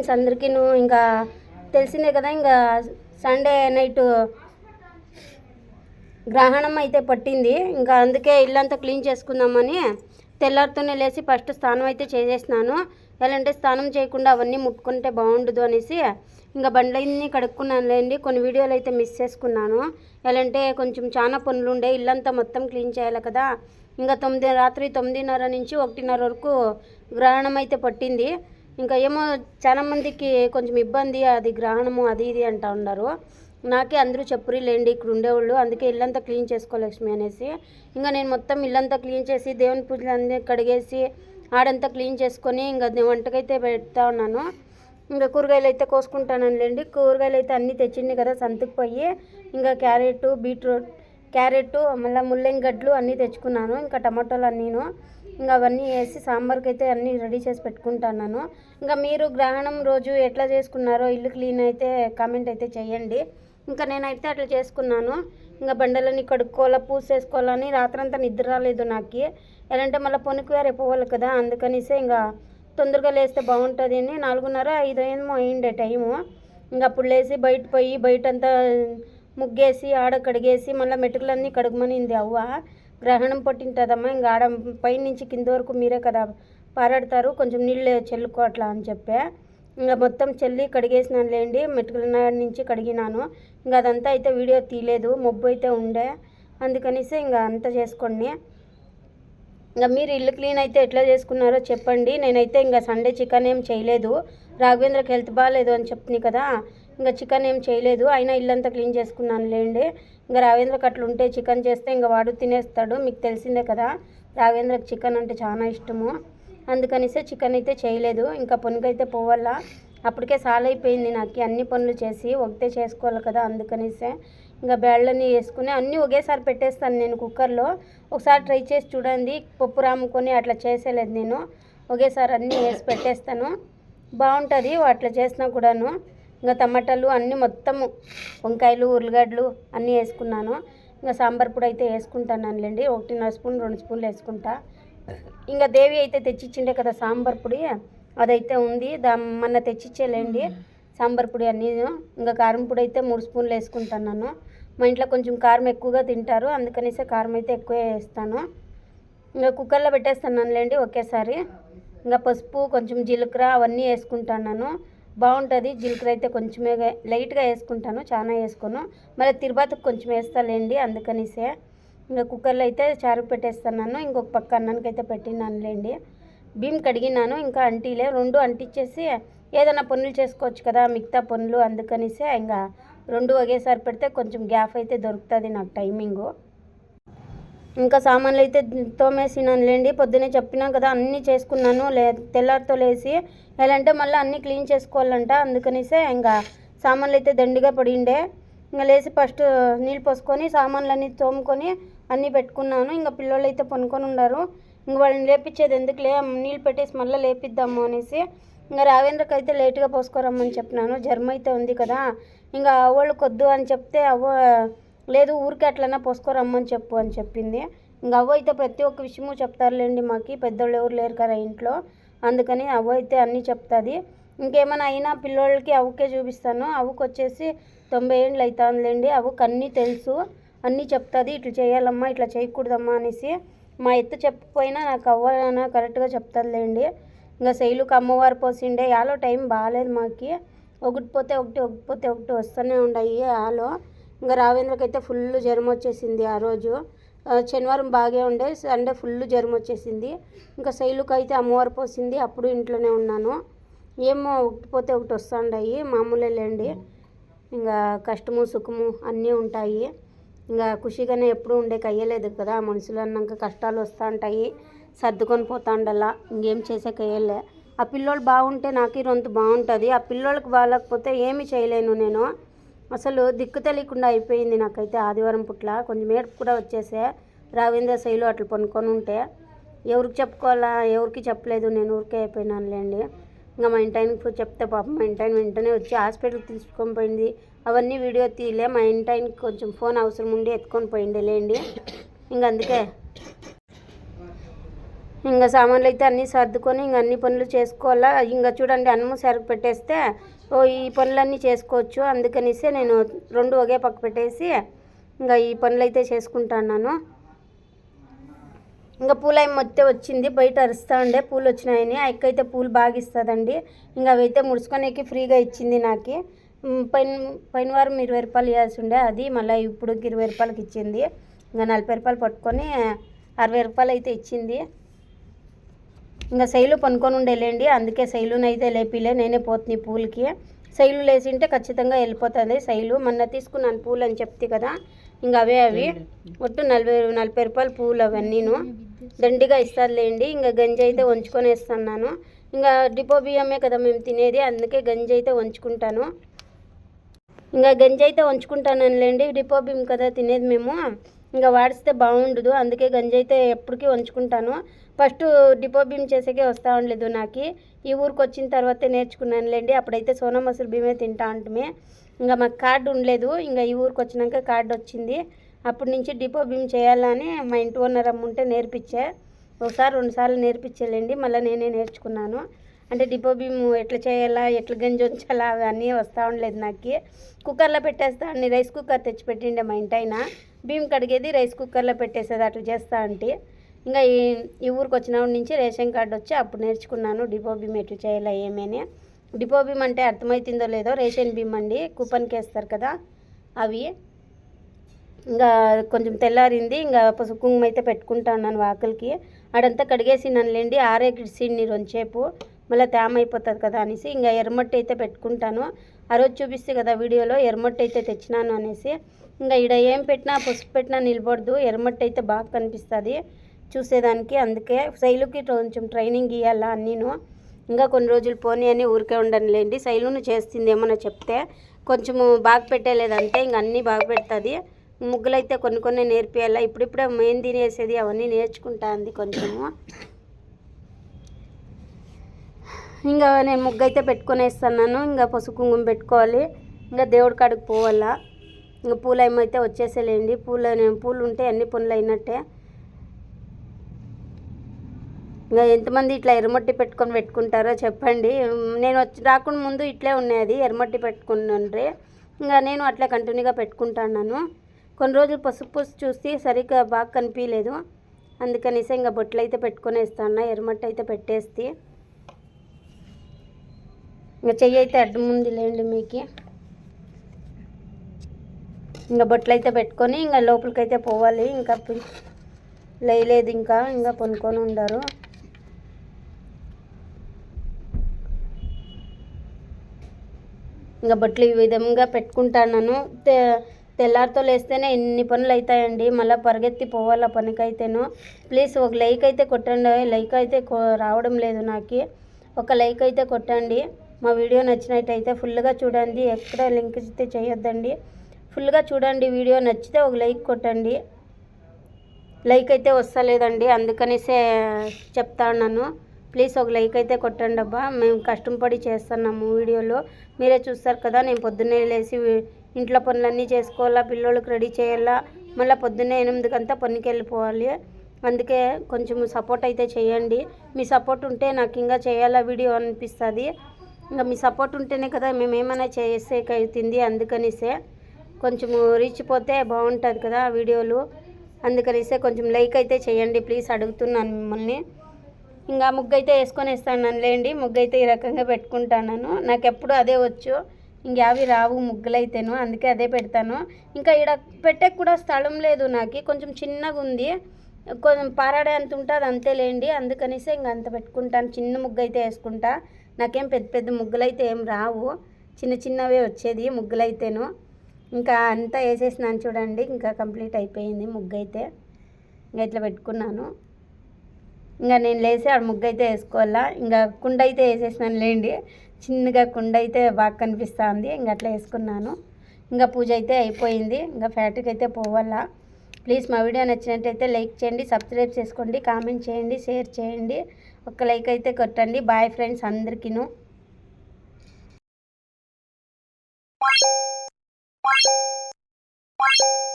Friends అందరికీ నువ్వు ఇంకా తెలిసిందే కదా ఇంకా సండే నైట్ గ్రహణం అయితే పట్టింది. ఇంకా అందుకే ఇల్లంతా క్లీన్ చేసుకుందామని తెల్లారితోనే లేచి ఫస్ట్ స్నానం అయితే చేసేసినాను. ఎలాంటి స్నానం చేయకుండా అవన్నీ ముట్టుకుంటే బాగుండదు అనేసి ఇంకా బండ్లన్నీ కడుక్కున్నాను లేండి కొన్ని వీడియోలు అయితే మిస్ చేసుకున్నాను. ఎలాంటే కొంచెం చాలా పనులు ఉండే ఇల్లంతా మొత్తం క్లీన్ చేయాలి కదా. ఇంకా తొమ్మిది రాత్రి తొమ్మిదిన్నర నుంచి ఒకటిన్నర వరకు గ్రహణం అయితే పట్టింది. ఇంకా ఏమో చాలా మందికి కొంచెం ఇబ్బంది అది గ్రహణము అది ఇది అంటా ఉన్నారు. నాకే అందరూ చెప్పురి లేండి ఇక్కడ ఉండేవాళ్ళు. అందుకే ఇల్లంతా క్లీన్ చేసుకో లక్ష్మి అనేసి. ఇంకా నేను మొత్తం ఇల్లంతా క్లీన్ చేసి దేవుని పూజలు అన్నీ కడిగేసి ఆడంతా క్లీన్ చేసుకొని ఇంకా వంటకైతే పెడతా ఉన్నాను. ఇంకా కూరగాయలు అయితే కోసుకుంటానంలేండి కూరగాయలు అయితే అన్నీ తెచ్చింది కదా సంతకు పోయి. ఇంకా క్యారెట్ బీట్రూట్ క్యారెట్ మళ్ళీ ముల్లంగడ్డలు అన్నీ తెచ్చుకున్నాను. ఇంకా టమాటోలు అన్నీను. ఇంకా అవన్నీ వేసి సాంబార్కి అయితే అన్నీ రెడీ చేసి పెట్టుకుంటున్నాను. ఇంకా మీరు గ్రహణం రోజు ఎట్లా చేసుకున్నారో ఇల్లు క్లీన్ అయితే కామెంట్ అయితే చేయండి. ఇంకా నేనైతే అట్లా చేసుకున్నాను. ఇంకా బండలని కడుక్కోవాలా పూజ చేసుకోవాలని రాత్రంతా నిద్ర రాలేదు నాకు. ఎలాంటే మళ్ళీ పొనుకు వేరే పోవాలి కదా అందుకనిసే ఇంకా తొందరగా లేస్తే బాగుంటుంది అని నాలుగున్నర ఐదు ఏమో అయిండే టైము. ఇంకా అప్పుడు లేచి బయట పోయి బయటంతా ముగ్గేసి ఆడ కడిగేసి మళ్ళీ మెటుకులన్నీ కడుగమనింది అవ్వ. గ్రహణం పట్టింటుందమ్మా. ఇంకా ఆడ పైనుంచి కింద వరకు మీరే కదా పారాడతారు. కొంచెం నీళ్ళు చెల్లుకో అట్లా అని చెప్పే. ఇంకా మొత్తం చెల్లి కడిగేసినాను లేండి. మెటుకుల నాడ నుంచి కడిగినాను. ఇంకా అదంతా అయితే వీడియో తీయలేదు. మబ్బు అయితే ఉండే. అందుకనేసి ఇంకా అంతా చేసుకోండి. ఇంకా మీరు ఇల్లు క్లీన్ అయితే ఎట్లా చేసుకున్నారో చెప్పండి. నేనైతే ఇంకా సండే చికెన్ ఏం చేయలేదు. రాఘవేంద్రకి హెల్త్ బాగాలేదు అని చెప్తుంది కదా. ఇంకా చికెన్ ఏం చేయలేదు. అయినా ఇల్లంతా క్లీన్ చేసుకున్నాను లేండి. ఇంకా రాఘవేంద్రకి అట్లా ఉంటే చికెన్ చేస్తే ఇంకా వాడు తినేస్తాడు. మీకు తెలిసిందే కదా రావేంద్రకి చికెన్ అంటే చాలా ఇష్టము. అందుకనిసే చికెన్ అయితే చేయలేదు. ఇంకా పొనుకైతే పోవాలా. అప్పటికే సాలైపోయింది నాకు. అన్ని పనులు చేసి ఒకటే చేసుకోవాలి కదా అందుకనిసే. ఇంకా బేళ్ళని వేసుకుని అన్నీ ఒకేసారి పెట్టేస్తాను నేను కుక్కర్లో. ఒకసారి ట్రై చేసి చూడండి. పప్పు రాముకొని అట్లా చేసేలేదు నేను. ఒకేసారి అన్నీ వేసి పెట్టేస్తాను. బాగుంటుంది. అట్లా చేసినా కూడాను. ఇంకా టమాటాలు అన్నీ మొత్తము వంకాయలు ఉర్లగడ్డలు అన్నీ వేసుకున్నాను. ఇంకా సాంబార్ పొడి అయితే వేసుకుంటానులేండి ఒకటిన్నర స్పూన్ రెండు స్పూన్లు వేసుకుంటా. ఇంకా దేవి అయితే తెచ్చిచ్చిండే కదా సాంబార్ పొడి అదైతే ఉంది. దా మొన్న తెచ్చిచ్చేలేండి సాంబార్ పొడి అన్నీ. ఇంకా కారం పొడి అయితే మూడు స్పూన్లు వేసుకుంటాను మా ఇంట్లో కొంచెం కారం ఎక్కువగా తింటారు అందుకనేసే కారం అయితే ఎక్కువే వేస్తాను. ఇంకా కుక్కర్లో పెట్టేస్తానులేండి ఒకేసారి. ఇంకా పసుపు కొంచెం జీలకర్ర అవన్నీ వేసుకుంటున్నాను బాగుంటుంది. జీలకర్ర అయితే కొంచెమే లైట్గా వేసుకుంటాను చాలా వేసుకోను. మళ్ళీ తిరుపతికి కొంచెం వేస్తాలేండి అందుకనిసే. ఇంకా కుక్కర్లో అయితే చారు పెట్టేస్తున్నాను ఇంకొక పక్క అన్నానికి అయితే పెట్టినానులేండి బియ్యం కడిగినాను ఇంకా అంటీలే రెండు అంటించేసి ఏదైనా పనులు చేసుకోవచ్చు కదా మిగతా పనులు అందుకనిసే ఇంకా రెండు ఒకేసారి పెడితే కొంచెం గ్యాప్ అయితే దొరుకుతుంది నాకు టైమింగు. ఇంకా సామాన్లు అయితే తోమేసినానులేండి పొద్దునే చెప్పినా కదా అన్నీ చేసుకున్నాను లే తెల్లారితో లేసి ఎలా అంటే మళ్ళీ అన్నీ క్లీన్ చేసుకోవాలంట అందుకనేసే ఇంకా సామాన్లు అయితే దండిగా పడిండే. ఇంకా లేచి ఫస్ట్ నీళ్ళు పోసుకొని సామాన్లు అన్నీ తోముకొని అన్నీ పెట్టుకున్నాను. ఇంకా పిల్లలు అయితే పనుకొని ఉన్నారు. ఇంక వాళ్ళని లేపించేది ఎందుకులే నీళ్ళు పెట్టేసి మళ్ళీ లేపిద్దాము అనేసి ఇంకా రావేంద్రకి అయితే లేట్గా పోసుకోరమ్మని చెప్పినాను. జర్మ అయితే ఉంది కదా ఇంకా అవ్వళ్ళు కొద్దు అని చెప్తే అవ్వ లేదు ఊరికే అట్లన్నా పోసుకోరమ్మని చెప్పు అని చెప్పింది. ఇంకా అవ్వ అయితే ప్రతి ఒక్క విషయము చెప్తారులేండి మాకు పెద్దోళ్ళు ఎవరు లేరు కదా ఇంట్లో. అందుకని అవ్వ అయితే అన్నీ చెప్తుంది. ఇంకేమైనా అయినా పిల్లోళ్ళకి అవ్వకే చూపిస్తాను. అవ్వకు వచ్చేసి తొంభై ఏండ్లు అవుతుందిలేండి అవ్వకు అన్నీ తెలుసు. అన్నీ చెప్తుంది. ఇట్లా చేయాలమ్మా ఇట్లా చేయకూడదమ్మా అనేసి మా ఎత్తు చెప్పకపోయినా నాకు అవ్వాలన్నా కరెక్ట్గా చెప్తుందిలేండి. ఇంకా శైలుకి అమ్మవారు పోసిండే. యాలో టైం బాగాలేదు మాకి. ఒకటి పోతే ఒకటి ఒకటి పోతే ఒకటి వస్తూనే ఉన్నాయి ఆలో ఇంకా రావేంద్రకి అయితే ఫుల్ జ్వరం వచ్చేసింది ఆ రోజు. శనివారం బాగే ఉండే సండే ఫుల్ జ్వరం వచ్చేసింది. ఇంకా శైలుకి అయితే అమ్మవారు పోసింది అప్పుడు ఇంట్లోనే ఉన్నాను. ఏమో ఒకటి పోతే ఒకటి వస్తుండయి మామూలే లేండి. ఇంకా కష్టము సుఖము అన్నీ ఉంటాయి. ఇంకా ఖుషిగానే ఎప్పుడు ఉండే కయ్యలేదు కదా మనుషులు అన్నాక కష్టాలు వస్తూ ఉంటాయి సర్దుకొని పోతా ఇంకేం చేసే కయ్యలే ఆ పిల్లోళ్ళు బాగుంటే నాకు రొంత బాగుంటుంది. ఆ పిల్లోళ్ళకి బాగాలేకపోతే ఏమీ చేయలేను నేను. అసలు దిక్కు తెలియకుండా అయిపోయింది నాకైతే ఆదివారం పుట్ల. కొంచెం ఏడుపు కూడా వచ్చేసే. రావేంద్ర శైలు అట్లా పనుకొని ఉంటే ఎవరికి చెప్పుకోవాలా? ఎవరికి చెప్పలేదు. నేను ఊరికే అయిపోయినానులేండి. ఇంకా మా ఇంటాయనకి చెప్తే పాపం మా ఇంటాయన వెంటనే వచ్చి హాస్పిటల్కి తీసుకొని పోయింది. అవన్నీ వీడియో తీయలే. మా ఇంటాయనకి కొంచెం ఫోన్ అవసరం ఉండి ఎత్తుకొని పోయిండే లేండి ఇంక అందుకే ఇంకా సామాన్లు అయితే అన్నీ సర్దుకొని ఇంకా అన్ని పనులు చేసుకోవాలా? ఇంకా చూడండి అన్నము సరుకు పెట్టేస్తే ఈ పనులన్నీ చేసుకోవచ్చు. అందుకనేసే నేను రెండు ఒకే పక్క పెట్టేసి ఇంకా ఈ పనులు అయితే చేసుకుంటున్నాను. ఇంకా పూల మొత్తం వచ్చింది. బయట అరుస్తూ ఉండే పూలు వచ్చినాయని. ఆ అయితే పూలు బాగా ఇస్తుందండి. ఇంకా అవైతే ముడుచుకోనేకి ఫ్రీగా ఇచ్చింది నాకు. పైన పైన వారం ఇరవై రూపాయలు ఇవ్వాల్సి ఉండే. అది మళ్ళీ ఇప్పుడు ఇరవై రూపాయలకి ఇచ్చింది. ఇంకా నలభై రూపాయలు పట్టుకొని అరవై రూపాయలు అయితే ఇచ్చింది. ఇంకా శైలు పనుకొని ఉండేలేండి. అందుకే శైలుని అయితే లేపిలే నేనే పోతుంది పూలకి. శైలు లేచింటే ఖచ్చితంగా వెళ్ళిపోతుంది. శైలు మొన్న తీసుకున్నాను పూలు అని చెప్తే కదా ఇంకా అవే అవి. ఒట్టు నలభై నలభై రూపాయలు పూలు అవన్నీను. దండిగా ఇస్తారులేండి. ఇంకా గంజి అయితే వంచుకొని వేస్తున్నాను. ఇంకా డిపో బియ్యమే కదా మేము తినేది అందుకే గంజి అయితే వంచుకుంటాను. ఇంకా గంజి అయితే వంచుకుంటానులేండి డిపో బియ్యం కదా తినేది మేము. ఇంకా వాడిస్తే బాగుండదు. అందుకే గంజి అయితే ఎప్పటికీ వంచుకుంటాను. ఫస్ట్ డిపో భీమ్ చేసేకే వస్తూ ఉండలేదు నాకు. ఈ ఊరికి వచ్చిన తర్వాతే నేర్చుకున్నానులేండి. అప్పుడైతే సోనా మసూరు భీమే తింటా ఉంటమే. ఇంకా మాకు కార్డు ఉండలేదు. ఇంకా ఈ ఊరికి వచ్చినాక కార్డు వచ్చింది. అప్పటి నుంచి డిపో భీమ్ చేయాలని మా ఇంటి ఓనర్ అమ్ముంటే నేర్పించే. ఒకసారి రెండుసార్లు నేర్పించలేండి. మళ్ళీ నేనే నేర్చుకున్నాను. అంటే డిపో భీమ్ ఎట్లా చేయాలా ఎట్లా గంజి ఉంచాలా అవన్నీ వస్తూ ఉండలేదు నాకు. కుక్కర్లో పెట్టేస్తా అన్ని రైస్ కుక్కర్ తెచ్చి పెట్టిండే మా ఇంటైనా. బియ్యం కడిగేది రైస్ కుక్కర్లో పెట్టేసేది అట్లా చేస్తా అంటే. ఇంకా ఈ ఈ ఊరికి వచ్చినప్పటి నుంచి రేషన్ కార్డు వచ్చి అప్పుడు నేర్చుకున్నాను డిపో బియ్యం ఎట్లా చేయాలి ఏమని. డిపో బియ్యం అంటే అర్థమవుతుందో లేదో రేషన్ బియ్యం అండి కూపన్కి వేస్తారు కదా అవి. ఇంకా కొంచెం తెల్లారింది ఇంకా పసుపు కుంకుమ అయితే పెట్టుకుంటా ఉన్నాను వాకిలికి. ఆడంతా కడిగేసినానులేండి ఆరేసిని రొంచేపు మళ్ళీ తేమ అయిపోతుంది కదా అనేసి ఇంకా ఎర్రమట్టి అయితే పెట్టుకుంటాను. ఆ రోజు చూపిస్తే కదా వీడియోలో ఎర్రమట్టి అయితే తెచ్చినాను అనేసి. ఇంకా ఈడ ఏం పెట్టినా పసుపు పెట్టినా నిలబడదు. ఎర్రమట్టి అయితే బాగా కనిపిస్తుంది. చూసేదానికి అందుకే శైలుకి కొంచెం ట్రైనింగ్ ఇవ్వాలా అన్నీను. ఇంకా కొన్ని రోజులు పోనీ అని ఊరికే ఉండనులేండి. శైలును చేస్తుంది ఏమన్నా చెప్తే కొంచెము బాగా పెట్టలేదంటే ఇంక అన్నీ బాగా పెడుతుంది. ముగ్గులైతే కొన్ని కొన్ని నేర్పియాలా. ఇప్పుడిప్పుడే మెహందీ వేసేది అవన్నీ నేర్చుకుంటా అంది కొంచెము. ఇంకా నేను ముగ్గు అయితే పెట్టుకునేస్తున్నాను. ఇంకా పసుపు కుంకుమ పెట్టుకోవాలి. ఇంకా దేవుడి కాడికి పోవాలా. ఇంకా పూలు ఏమైతే వచ్చేసేలేండి. పూలు పూలు ఉంటే అన్ని పనులు అయినట్టే. ఇంకా ఎంతమంది ఇట్లా ఎర్రమట్టి పెట్టుకొని పెట్టుకుంటారో చెప్పండి. నేను వచ్చి రాకుండా ముందు ఇట్లే ఉన్నది ఎర్రమట్టి పెట్టుకున్నాను ఇంకా నేను అట్లా కంటిన్యూగా పెట్టుకుంటాను కొన్ని రోజులు పసుపు పూసి చూసి సరిగ్గా బాగా కనిపించలేదు అందుకనేసి ఇంకా బొట్లు అయితే పెట్టుకొని వేస్తాను ఎర్రమట్టి అయితే పెట్టేస్తే. ఇంకా చెయ్యి అయితే అడ్డం ఉంది లేండి మీకు. ఇంకా బొట్లు అయితే పెట్టుకొని ఇంకా లోపలికైతే పోవాలి. ఇంకా పి- లేయలేదు ఇంకా ఇంకా పొనుకొని ఉండరు. ఇంకా బొట్లు ఈ విధంగా పెట్టుకుంటాను తె తెల్లారితో లేస్తేనే ఎన్ని పనులు అవుతాయండి మళ్ళీ పరిగెత్తి పోవాలా పనికైతేను. ప్లీజ్ ఒక లైక్ అయితే కొట్టండి. లైక్ అయితే రావడం లేదు నాకు. ఒక లైక్ అయితే కొట్టండి. మా వీడియో నచ్చినట్టయితే ఫుల్గా చూడండి. ఎక్కడ లింక్ అయితే చేయొద్దండి. ఫుల్గా చూడండి వీడియో. నచ్చితే ఒక లైక్ కొట్టండి. లైక్ అయితే వస్తలేదండి. అందుకనేసే చెప్తా ఉన్నాను ప్లీజ్ ఒక లైక్ అయితే కొట్టండి అబ్బా. మేము కష్టపడి చేస్తున్నాము వీడియోలో. మీరే చూస్తారు కదా నేను పొద్దున్నే లేచి ఇంట్లో పనులన్నీ చేసుకోవాలా పిల్లోళ్ళకి రెడీ చేయాలా? మళ్ళీ పొద్దున్నే ఎనిమిదికంతా పనికి వెళ్ళిపోవాలి అందుకే కొంచెం సపోర్ట్ అయితే చేయండి. మీ సపోర్ట్ ఉంటే నాకు ఇంకా చేయాలా వీడియో అనిపిస్తుంది. ఇంకా మీ సపోర్ట్ ఉంటేనే కదా మేము ఏమైనా చేసేకి అందుకనిసే కొంచెము రీచ్ పోతే బాగుంటుంది కదా వీడియోలు. అందుకనిసే కొంచెం లైక్ అయితే చేయండి ప్లీజ్ అడుగుతున్నాను మిమ్మల్ని. ఇంకా ముగ్గు అయితే వేసుకొని వేస్తాను లేండి ముగ్గు అయితే ఈ రకంగా పెట్టుకుంటాను నాకు ఎప్పుడు అదే వచ్చు. ఇంకేవి రావు ముగ్గులైతేను అందుకే అదే పెడతాను. ఇంకా ఇక్కడ పెట్టే కూడా స్థలం లేదు నాకు కొంచెం చిన్నగా ఉంది. కొంచెం పారాడే అంత ఉంటుంది అంతేలేండి అందుకనేసే ఇంకా అంత పెట్టుకుంటాను. చిన్న ముగ్గు అయితే వేసుకుంటా. నాకేం పెద్ద పెద్ద ముగ్గులైతే ఏం రావు. చిన్న చిన్నవే వచ్చేది ముగ్గులు అయితేను ఇంకా అంతా వేసేసినాను చూడండి ఇంకా కంప్లీట్ అయిపోయింది ముగ్గు అయితే ఇంకా ఇట్లా పెట్టుకున్నాను. ఇంకా నేను లేచి ఆడ ముగ్గు అయితే వేసుకోవాలా? ఇంకా కుండ అయితే వేసేసినాను లేండి. చిన్నగా కుండ అయితే బాగా కనిపిస్తుంది ఇంకా అట్లా వేసుకున్నాను. ఇంకా పూజ అయితే అయిపోయింది ఇంకా ఫ్యాక్టరీకి అయితే పోవాలా? ప్లీజ్ మా వీడియో నచ్చినట్టయితే లైక్ చేయండి సబ్స్క్రైబ్ చేసుకోండి కామెంట్ చేయండి షేర్ చేయండి. ఒక లైక్ అయితే కొట్టండి. బాయ్ ఫ్రెండ్స్ అందరికీను. Why? Why?